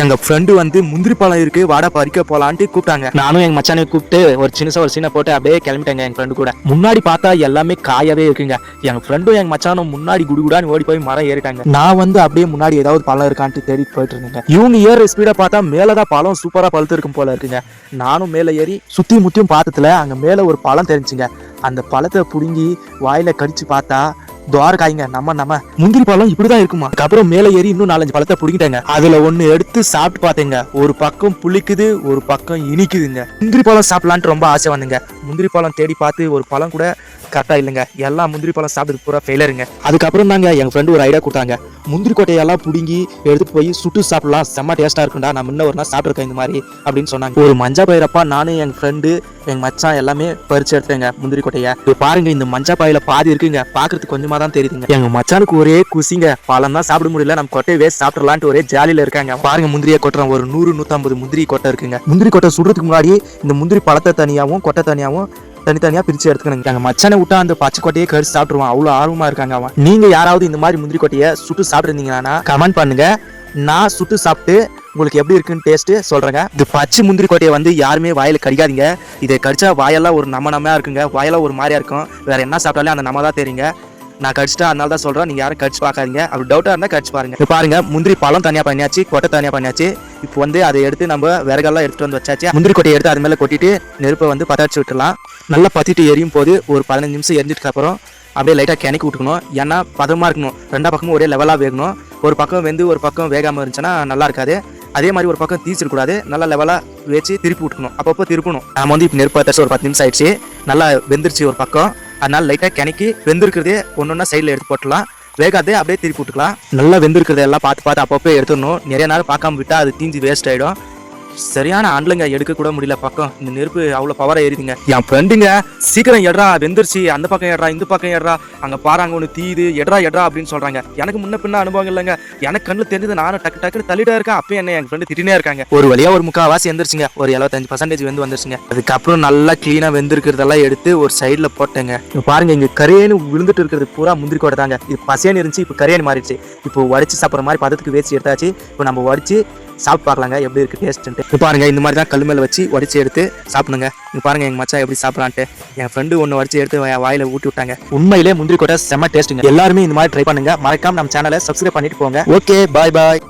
எங்க ஃப்ரெண்டு வந்து முந்திரி பழம் இருக்கு வாடா பறிக்க போலான்ட்டு கூப்பிட்டாங்க. நானும் எங்க மச்சானை கூப்பிட்டு ஒரு சின்னசா ஒரு சீனை போட்டு அப்படியே கிளம்பிட்டேங்க எங்க ஃப்ரெண்டு கூட. முன்னாடி பார்த்தா எல்லாமே காயாவே இருக்குங்க. எங்க ஃப்ரெண்டும் எங்க மச்சானும் முன்னாடி குடுகுடான்னு ஓடி போய் மரம் ஏறிட்டாங்க. நான் வந்து அப்படியே முன்னாடி ஏதாவது பழம் இருக்கான்ட்டு தேடிட்டு போயிட்டு இருந்தேங்க. இவங்க ஏற ஸ்பீடா பார்த்தா மேலதான் பழம் சூப்பரா பழுத்து இருக்கும் போல இருக்குங்க. நானும் மேல ஏறி சுத்தி முத்தியும் பார்த்ததுல அங்க மேல ஒரு பழம் தெரிஞ்சுங்க. அந்த பழத்தை புடுங்கி வாயில கடிச்சு பார்த்தா துவாரகாய்ங்க நம்ம நம்ம. முந்திரி பழம் இப்படிதான் இருக்குமா? அதுக்கப்புறம் மேலே ஏறி இன்னும் நாலஞ்சு பழத்தை பிடிக்கிட்டாங்க அதுல ஒண்ணு எடுத்து சாப்பிட்டு பார்த்தேங்க. ஒரு பக்கம் புளிக்குது ஒரு பக்கம் இனிக்குதுங்க. முந்திரி பழம் சாப்பிடலான்ட்டு ரொம்ப ஆசை வந்துங்க. முந்திரி பழம் தேடி பார்த்து ஒரு பழம் கூட கரெக்டா இல்லைங்க. எல்லா முந்திரி பழம் சாப்பிட்டு பூரா ஃபெயிலருங்க அதுக்கப்புறம் தாங்க எங்க ஃப்ரெண்டு ஒரு ஐடியா கொடுத்தாங்க. முந்திரி கொட்டையெல்லாம் பிடுங்கி எடுத்து போய் சுட்டு சாப்பிடலாம். செம்ம டேஸ்ட்டாக இருக்கும்டா. நான் முன்ன ஒரு நாள் சாப்பிட்ருக்கேன் இந்த மாதிரி அப்படின்னு சொன்னாங்க. ஒரு மஞ்சா பயிரப்பா நானும் என் ஃப்ரெண்டு எங்கள் மச்சான் எல்லாமே பறிச்சு எடுத்தேங்க முந்திரி கொட்டையை இது பாருங்க இந்த மஞ்சா பாயில பாதி இருக்குங்க. பார்க்கறதுக்கு கொஞ்சமாக தான் தெரியுதுங்க. எங்கள் மச்சானுக்கு ஒரே குசிங்க. பழம் தான் சாப்பிட முடியல. நம்ம கொட்டையை வேஸ்ட் சாப்பிடலான்ட்டு ஒரே ஜாலியில் இருக்காங்க. பாருங்க முந்திரியை கொட்டுறோம் ஒரு நூறு நூற்றம்பது முந்திரி கொட்டை இருக்குங்க. முந்திரி கொட்டை சுடுறதுக்கு முன்னாடி இந்த முந்திரி பழத்தை தனியாகவும் கொட்டை தனியாகவும் தனித்தனியா பிரிச்சு எடுத்துக்கணுங்க எங்க மச்சானை விட்டா அந்த பச்சை கொட்டையை கடிச்சு சாப்பிடுவான் அவ்வளவு ஆர்வமா இருக்காங்க அவன். நீங்க யாராவது இந்த மாதிரி முந்திரி கொட்டையை சுட்டு சாப்பிட்டுருந்தீங்கன்னா கமெண்ட் பண்ணுங்க. நான் சுட்டு சாப்பிட்டு உங்களுக்கு எப்படி இருக்குன்னு டேஸ்ட்டு சொல்கிறேங்க இந்த பச்சை முந்திரி கொட்டையை வந்து யாருமே வாயில் கடிக்காதீங்க. இதை கடிச்சா வாயெல்லாம் ஒரு நம்ம நம்மையாக இருக்குங்க. வாயெல்லாம் ஒரு மாதிரியா இருக்கும். வேறு என்ன சாப்பிட்டாலே அந்த நம்ம தான் தெரியுங்க. நான் கடிச்சிட்டா அதனால தான் சொல்றேன். நீங்க யாரும் கடிச்சு பார்க்காதீங்க. அப்படி டவுட்டா இருந்தா கடிச்சு பாருங்க. இப்போ பாருங்க முந்திரி பழம் தனியா பண்ணியாச்சு கொட்டை தனியா பண்ணியாச்சு. இப்போ வந்து அதை எடுத்து நம்ம விறகெல்லாம் எடுத்துட்டு வந்து வச்சாச்சு. முந்திரி கொட்டையை எடுத்து அது மேல கொட்டிட்டு நெருப்பை வந்து பத்த விட்டுலாம் நல்லா பத்திட்டு எரியும் போது ஒரு பதினஞ்சு நிமிஷம் எரிஞ்சிட்டு அப்புறம் அப்படியே லைட்டாக கிணக்கி விட்டுக்கணும். ஏன்னா பதமாக இருக்கணும். ரெண்டா பக்கமும் ஒரே லெவலாக வேகணும். ஒரு பக்கம் வெந்து ஒரு பக்கம் வேகாமல் இருந்துச்சுன்னா நல்லா இருக்காது. அதே மாதிரி ஒரு பக்கம் தீச்சிடக்கூடாது. நல்லா லெவலாக வச்சு திருப்பி விட்டுக்கணும். அப்பப்போ திருப்பணும். நம்ம வந்து இப்போ நெருப்பு தச்சு ஒரு பத்து நிமிஷம் ஆயிடுச்சு. நல்லா வெந்துருச்சு ஒரு பக்கம். அதனால லைட்டாக கிணக்கி வெந்திருக்கிறதே ஒன்று ஒன்றா சைடில் எடுத்து போட்டலாம் வேகாதே அப்படியே திருப்பி விட்டுக்கலாம். நல்லா வெந்திருக்கிறதெல்லாம் பார்த்து பார்த்து அப்பப்போ எடுத்துடணும். நிறைய நேரம் பார்க்காம விட்டால் அது தீஞ்சு வேஸ்ட் ஆகிடும் சரியான ஆண்டலுங்க எடுக்க கூட முடியல. பக்கம் இந்த நெருப்பு அவ்வளோ பவராக ஏறிதுங்க. என் ஃப்ரெண்டுங்க சீக்கிரம் எட்ரா வெந்துருச்சு. அந்த பக்கம் எட்ரா இந்த பக்கம் எட்ரா அங்கே பாறாங்க ஒன்று தீயுது எட்ரா எட்ரா அப்படின்னு சொல்கிறாங்க எனக்கு முன்ன பின்ன அனுபவம் இல்லைங்க. எனக்கு கண்ணில் தெரிஞ்சது நானும் டக்கு டக்குன்னு தள்ளிட்டே இருக்கேன். அப்பயும் என்ன என் ஃப்ரெண்டு திட்டினே இருக்காங்க. ஒரு வழியாக ஒரு முக்கால்வாசி எந்திரிச்சுங்க. ஒரு எழுபத்தஞ்சு பர்சன்டேஜ் வந்து வந்துருச்சுங்க. அதுக்கப்புறம் நல்லா க்ளீனாக வெந்திருக்கிறதெல்லாம் எடுத்து ஒரு சைடில் போட்டேங்க. இப்போ பாருங்க இங்கே கரையேன்னு விழுந்துட்டு இருக்கிறது பூரா முந்திரி கோட்டை தாங்க. இது பசேன்னு இருந்துச்சு இப்போ கரையேன்னு மாறிடுச்சு. இப்போ உடச்சி சாப்பிட்ற மாதிரி பதத்துக்கு வேஸ்ட் எடுத்தாச்சு. இப்போ நம்ம உடச்சி சாப்பிட்டு பார்க்கலாங்க எப்படி இருக்கு டேஸ்ட்டு பாருங்க இந்த மாதிரி தான் கல் வச்சு உடச்சி எடுத்து சாப்பிடுங்க இங்க பாருங்க எங்க மச்சான் எப்படி சாப்பிடலான்ட்டு. என் ஃப்ரெண்டு ஒன்று உடச்சி எடுத்து வா- வாயில ஊட்டி விட்டாங்க. உண்மையிலே முந்திரி கொட்டை செம்ம டேஸ்ட்டுங்க எல்லாருமே இந்த மாதிரி ட்ரை பண்ணுங்க. மறக்காம நம்ம சேனலை சப்ஸ்கிரைப் பண்ணிட்டு போங்க. ஓகே பாய் பாய்